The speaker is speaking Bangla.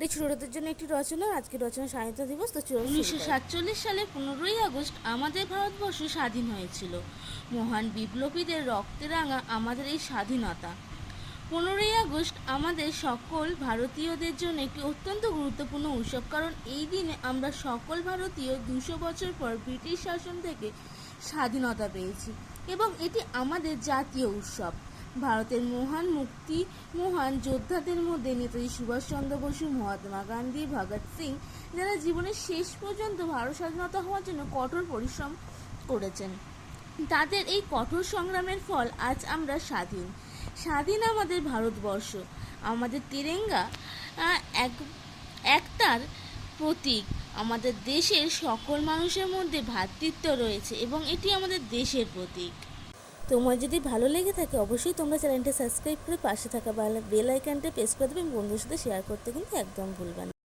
এটি ছোটদের জন্য একটি রচনা, আজকে রচনা স্বাধীনতা দিবস, তো উনিশশো সাতচল্লিশ সালে পনেরোই আগস্ট আমাদের ভারতবর্ষ স্বাধীন হয়েছিল। মহান বিপ্লবীদের রক্তে রাঙা আমাদের এই স্বাধীনতা। পনেরোই আগস্ট আমাদের সকল ভারতীয়দের জন্য একটি অত্যন্ত গুরুত্বপূর্ণ উৎসব, কারণ এই দিনে আমরা সকল ভারতীয় দুশো বছর পর ব্রিটিশ শাসন থেকে স্বাধীনতা পেয়েছি এবং এটি আমাদের জাতীয় উৎসব। ভারতের মহান মুক্তি, মহান যোদ্ধাদের মধ্যে নেতাজি সুভাষচন্দ্র বসু, মহাত্মা গান্ধী, ভগৎ সিং, যারা জীবনের শেষ পর্যন্ত ভারত স্বাধীনতা হওয়ার জন্য কঠোর পরিশ্রম করেছেন। তাদের এই কঠোর সংগ্রামের ফল আজ আমরা স্বাধীন। স্বাধীন আমাদের ভারতবর্ষ। আমাদের তিরেঙ্গা এক, একতার প্রতীক। আমাদের দেশের সকল মানুষের মধ্যে ভ্রাতৃত্ব রয়েছে এবং এটি আমাদের দেশের প্রতীক। তোমার যদি ভালো লেগে থাকে, অবশ্যই তোমরা চ্যানেলটি সাবস্ক্রাইব করে পাশে থাকা বেল আইকনটা প্রেস করে দেবে এবং বন্ধুদের সাথে শেয়ার করতে কিন্তু একদম ভুলবে না।